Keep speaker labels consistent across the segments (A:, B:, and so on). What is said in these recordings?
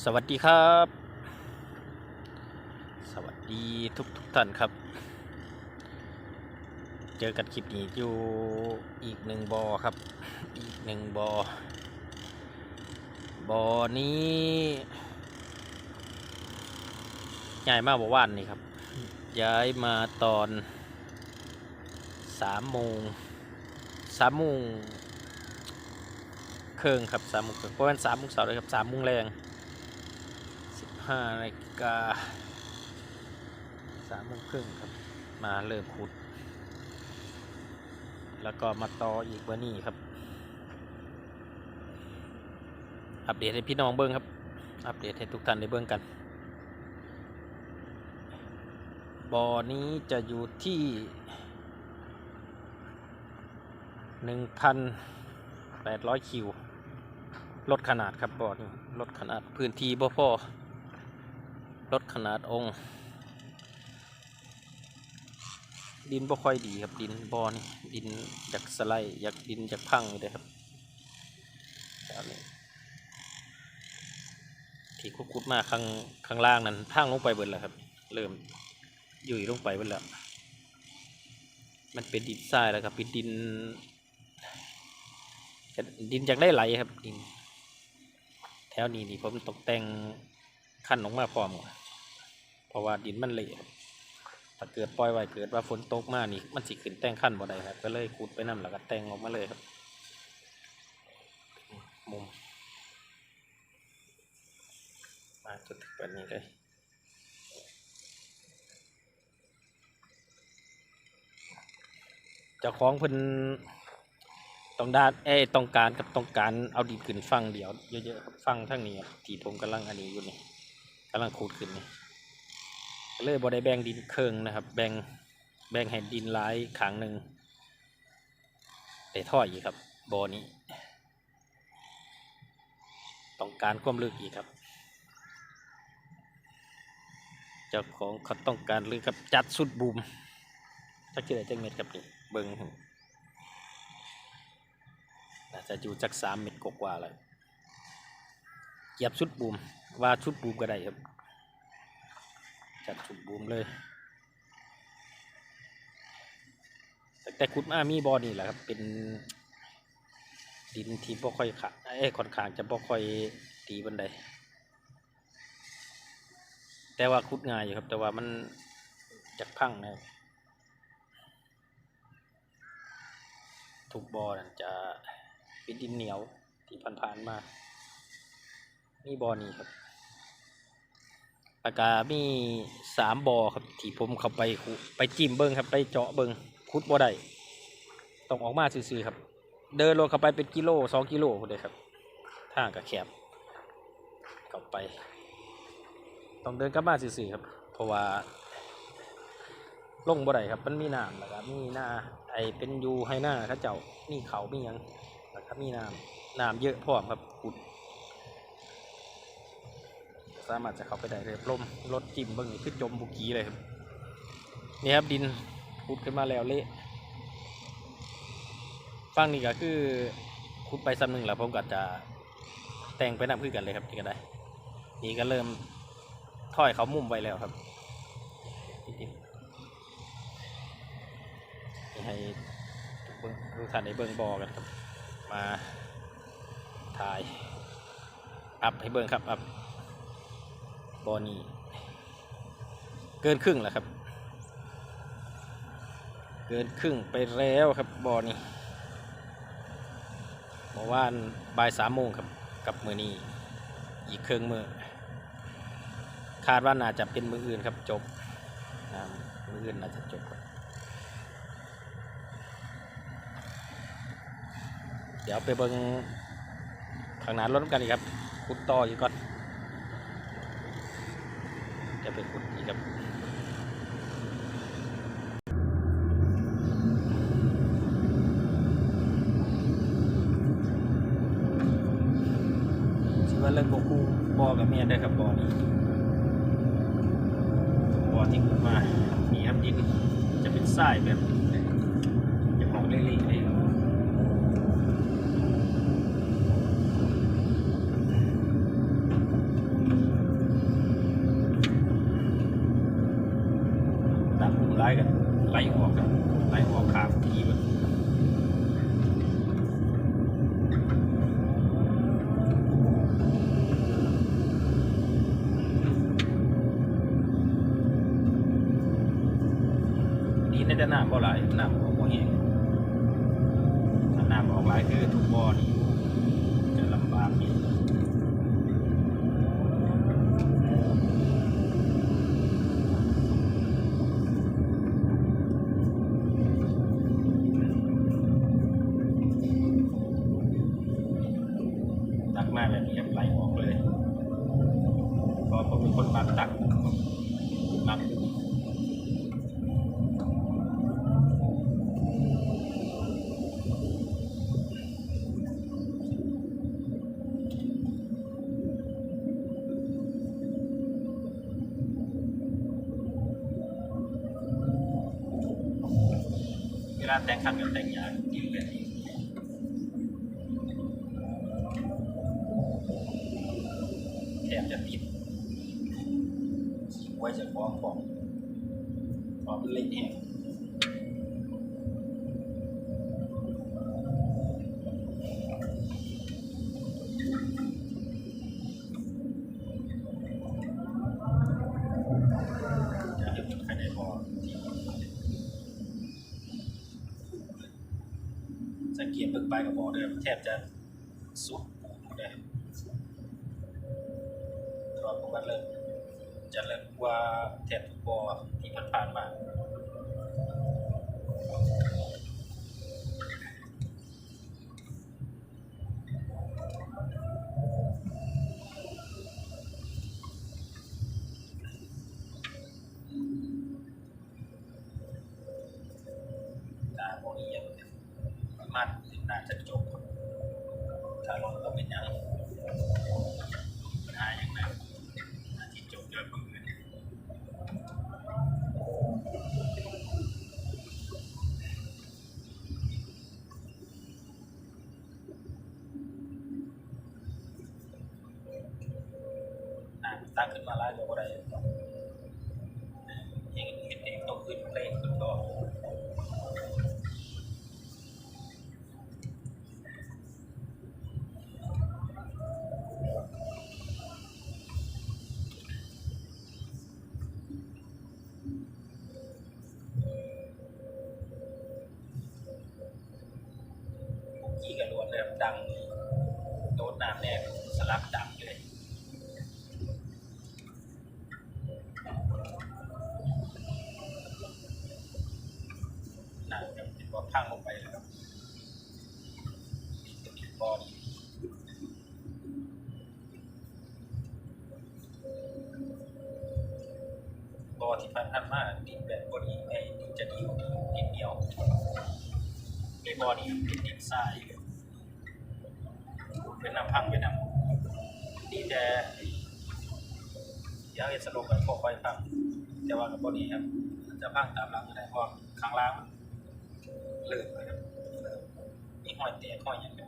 A: สวัสดีครับ สวัสดีทุกทุกท่านครับ เจอกันคลิปนี้อยู่อีกหนึ่งบอครับ อีกหนึ่งบอบอนี้ย้ายมาบอกว่านนี่ครับ ย้ายมาตอนสามโมงสามโมงครึ่งครับสามโมงครึ่งเพราะมันสามโมงเสาร์เลยครับสามโมงแรง สิบห้านาฬิกาสามโมงครึ่งครับ มาเริ่มขุด แล้วก็มาต่ออีกวันนี้ครับ อัปเดตให้พี่น้องเบิ้งครับ อัปเดตให้ทุกท่านได้เบิ้งกัน บ่อนี้จะอยู่ที่หนึ่งพันแปดร้อยคิวลดขนาดครับบ่อนี้ลดขนาดพื้นที่บ่พอ ลดขนาดองค์ ดินบ่ค่อยดีครับดินบ่อนี่ดินจากสไลด์อยากดินจากพังอยู่เลยครับแถวนี้ที่คุดมาข้างข้างล่างนั้นพังลงไปเบิดแล้วครับ เริ่มยุ่ยลงไปเบิดแล้วมันเป็นดินทรายแล้วครับเป็นดิน ดินจากได้ไหลครับดินแถวนี้นี่ผมตกแต่งขั้นออกมาพร้อมก่อน เพราะว่าดินมันเละถ้าเกิดปล่อยไว้เกิดว่าฝนตกมานี่มันสิขึ้นแต่งขั้นบ่ได้ครับก็เลยขุดไปนํแล้วก็แต่งออกมาเลยครับมุมมาจนถึงแบบนี้เลยเจ้าของเพิ่นต้องด้านเอ้ต้องการกับต้องการเอาดินขึ้นฟังเดียวเยอะๆฟังทั้งนี้ครับที่ผมกำลังอันนี้อยู่นี่กำลังขุดขึ้นนี่ เลยบ่ได้แบ่งดินเคืองนะครับ แบ่งแบ่งให้ดินหลายขางหนึ่งแต่ท่ออีกครับบ่อนี้ ต้องการความลึกอีกครับ เจ้าของเขาต้องการลึกครับจัดสุดบูมจักเจอจักเม็ดครับนี่เบิ้งน่าจะอยู่จักสามเม็ดกว่าๆเลยเกียบชุดบูมว่าชุดบูมก็ได้ครับ จัดชุดบูมเลยแต่แต่ขุดมามีบอนี่แหละครับ เป็น ดินที่บ่ค่อยขาเอ้ค่อนข้างจะบ่ค่อยตีบันไดแต่ว่าขุดง่ายอยู่ครับ แต่ว่ามันจากพังนะทุกบอนั่นจะเป็นดินเหนียวที่ผ่านๆมานี่บอนี้ครับ แล้วก็มีสามบอครับที่ผมเข้าไปไปจิ้มเบิ้งครับไปเจาะเบิ้งขุดบ่ได้ต้องออกมาซื่อๆครับ เดินลงเข้าไปเป็นกิโลสองกิโลเลยครับทางกับแคบเข้าไป ต้องเดินกลับบ้าซื่อๆครับ เพราะว่าลงบ่ได้ครับ มันมีน้ำนะครับมีหน้าไอเป็นยูให้หน้าเขาเจ้ามีเขามียังนะครับมีน้ำน้ำเยอะพร้อมครับ สามารถจะเข้าไปได้เลยลมรถจิ้มเบิ้งนี่คือจมบุกีเลยครับนี่ครับดินขุดขึ้นมาแล้วเละฟังนี่ก็คือขุดไปซ้ำหนึ่งแล้วผมก็จะแต่งไปนำคือกันเลยครับนี่ก็ได้ นี่ก็เริ่มถอยเขามุมไว้แล้วครับให้ทุกท่านได้เบิ่งบอกันครับ มาถ่ายอัพให้เบิ่งครับอัพ บอนี่เกินครึ่งแล้วครับ เกินครึ่งไปแล้วครับบอนี่เมื่อวานบ่ายสามโมงครับกับมือนี้ อีกเครื่องมือคาดว่าน่าจะเป็นมืออื่นครับจบมืออื่นน่าจะจบครับเดี๋ยวไปเบิงข้างหน้ารถกันอีกครับขุดต่ออยู่ก่อน จะไปขุดอีกครับชื่อว่าเรื่องโกคูบอกับเมียได้ครับบอนี้บอที่ขุดมานี่ครับดินจะเป็นทรายแบบจะมองเละๆเลย เวลาแต่งขันกับแต่งยากินแบบนี้แถมจะติดไว้จะฟ้องฟ้องฟ้อมันเล็กแห้งจะให้มันใครได้พอ สังเกตเบิ่งใบกระบอกเดิมแทบจะสุดหมดเลยแต่ว่าผมก็เริ่มจะเริ่มกว่าแทบทุกบอที่ผ่านมา จะจบถ้าลงก็เป็นย่างปัญหาอย่างนั้นทิตย์จบดือนมือเนี่ยอ่าตั้งขึ้นมาไล่เราก็ได้ น่าจะเป็นว่าพังลงไปแล้วครับตัวนี้บอลบอที่พันพันมากดินแบบบอดี้ไอ้ดินจะดีกว่าดินเหนียวในบอลนี้เป็นดินทรายเป็นน้ำพังเป็นน้ำดีแต่เดี๋ยวเห็นสรุปกันพอค่อยพังแต่ว่ากับบอดี้ครับมันจะพังตามหลังอะไรเพราะข้างล่างมัน เลิกเลยครับเลิกมีหอยเตกหอยยังไง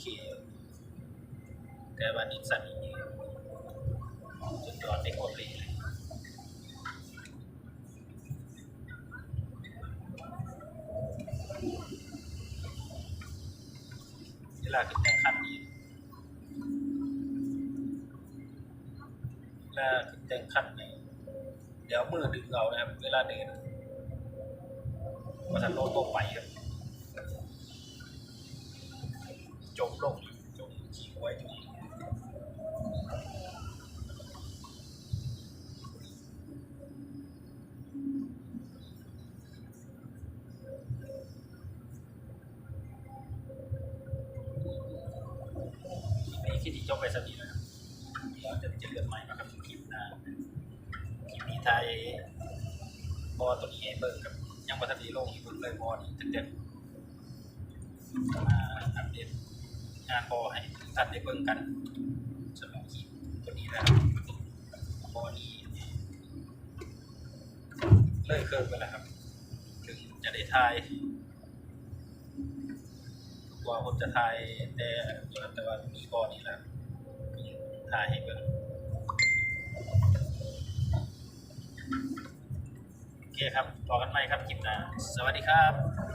A: เดียวแต่ว่านิสสันนี่สุดยอดในโคตรเลยเลยเวลาขึ้นแต่งคันนี้เวลาขึ้นแต่งคันนี้เดี๋ยวมือดึงเอานะครับ เวลาเดินว่าทันโลโตไปครับ จมลงจมขี้ไว้อยู่นี่ดีจบไปสักทีนะครับเราจะเจอกันใหม่นะครับคลิปหน้าคลิปนี้ไทยบอตัวนี้เบิร์กับยังวัฒนีโลกอีกคนเลยบอนี่เต็มๆมาอัปเดต งานบอให้ทุกท่านได้เบิ่งกันสำหรับคลิปตัวนี้นะครับบอนี้เลิกเครื่องไปแล้วครับ ถึงจะได้ทายกว่าผมจะทายแต่แต่ว่ามีบอนี้แหล้วทายให้เบิ่งโอเคครับต่อกันใหม่ครับคลิปหน้าสวัสดีครับ